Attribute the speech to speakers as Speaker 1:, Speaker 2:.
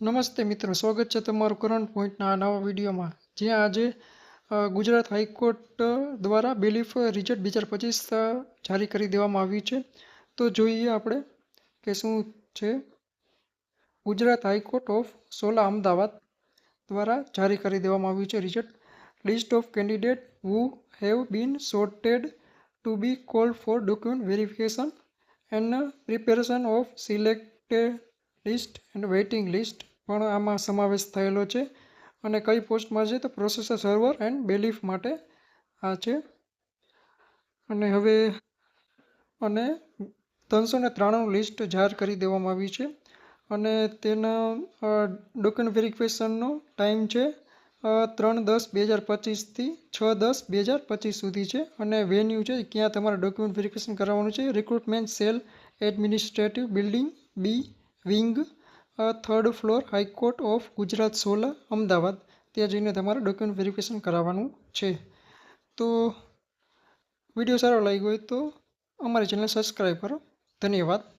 Speaker 1: નમસ્તે મિત્રો, સ્વાગત છે તમારું કરંટ પોઈન્ટના નવા વિડીયોમાં. જ્યાં આજે ગુજરાત હાઈકોર્ટ દ્વારા બેલીફ રિઝલ્ટ બે હજાર પચીસ જારી કરી દેવામાં આવ્યું છે. તો જોઈએ આપણે કે શું છે. Gujarat high court of Sola Ahmedabad દ્વારા જારી કરી દેવામાં આવ્યું છે result list of candidate who have been shorted to be call for document verification and preparation of selected list and waiting list પણ આમાં સમાવેશ થયેલો છે અને કઈ પોસ્ટમાં છે તો પ્રોસેસર સર્વર એન્ડ બેલીફ માટે આ છે. અને હવે અને ત્રણસો ને ત્રાણું લિસ્ટ જાહેર કરી દેવામાં આવી છે અને તેના ડોક્યુમેન્ટ વેરિફિકેશનનો ટાઈમ છે ત્રણ દસ બે હજાર પચીસથી છ દસ બે હજાર પચીસ સુધી છે અને વેન્યુ છે ક્યાં તમારે ડોક્યુમેન્ટ વેરિફિકેશન કરાવવાનું છે? Recruitment cell administrative building B wing third floor high court of Gujarat Sola, Ahmedabad. ત્યાં જઈને તમારે ડોક્યુમેન્ટ વેરિફિકેશન કરાવવાનું છે. તો વીડિયો સારો લાગ્યો હોય તો અમારી ચેનલ સબસ્ક્રાઈબ કરો. ધન્યવાદ.